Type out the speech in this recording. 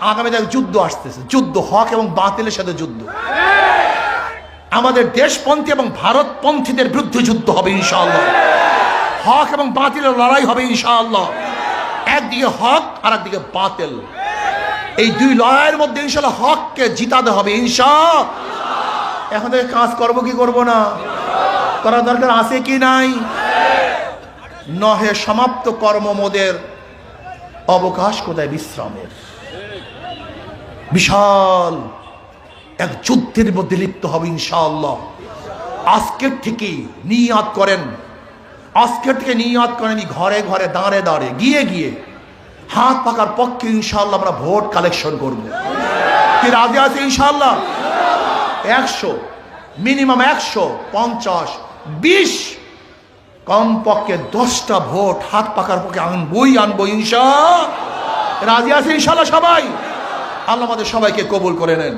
আগামী দিনে যুদ্ধ আসতেছে। যুদ্ধ, হক এবং বাতিলের সাথে যুদ্ধ। আমাদের দেশপন্থী এবং ভারতপন্থীদের বিরুদ্ধে যুদ্ধ হবে, ইনশাআল্লাহ। হক এবং বাতিলের লড়াই হবে, ইনশাআল্লাহ। একদিকে হক আর একদিকে বাতিল। এই দুই লড়াইয়ের মধ্যে, ইনশাআল্লাহ, হককে জিতাতে হবে ইনশা এখন থেকে কাজ করব কি করব না? করার দরকার আছে কি নাই? নহে সমাপ্ত কর্ম মোদের অবকাশ কোথায়? বিশ্রামের। বিশাল এক যুদ্ধের মধ্যে লিপ্ত হবে ইনশাআল্লাহ। আজকের থেকে নিয়াত করেন। আজকের থেকে নিয়াত করেন ঘরে ঘরে, দাঁড়ে দাঁড়ে, গিয়ে গিয়ে। হাত পাকার পক্ষে ইনশাআল্লাহ আমরা ভোট কালেকশন করব। কি রাজি আছে ইনশাআল্লাহ? একশো, মিনিমাম একশো, পঞ্চাশ, বিশ, কমপক্ষে দশটা ভোট হাত পাকার পক্ষে আনবই আনব ইনশা রাজি আছে ইনশাল্লাহ সবাই। আল্লাহ আমাদের সবাইকে কবুল করে নেন।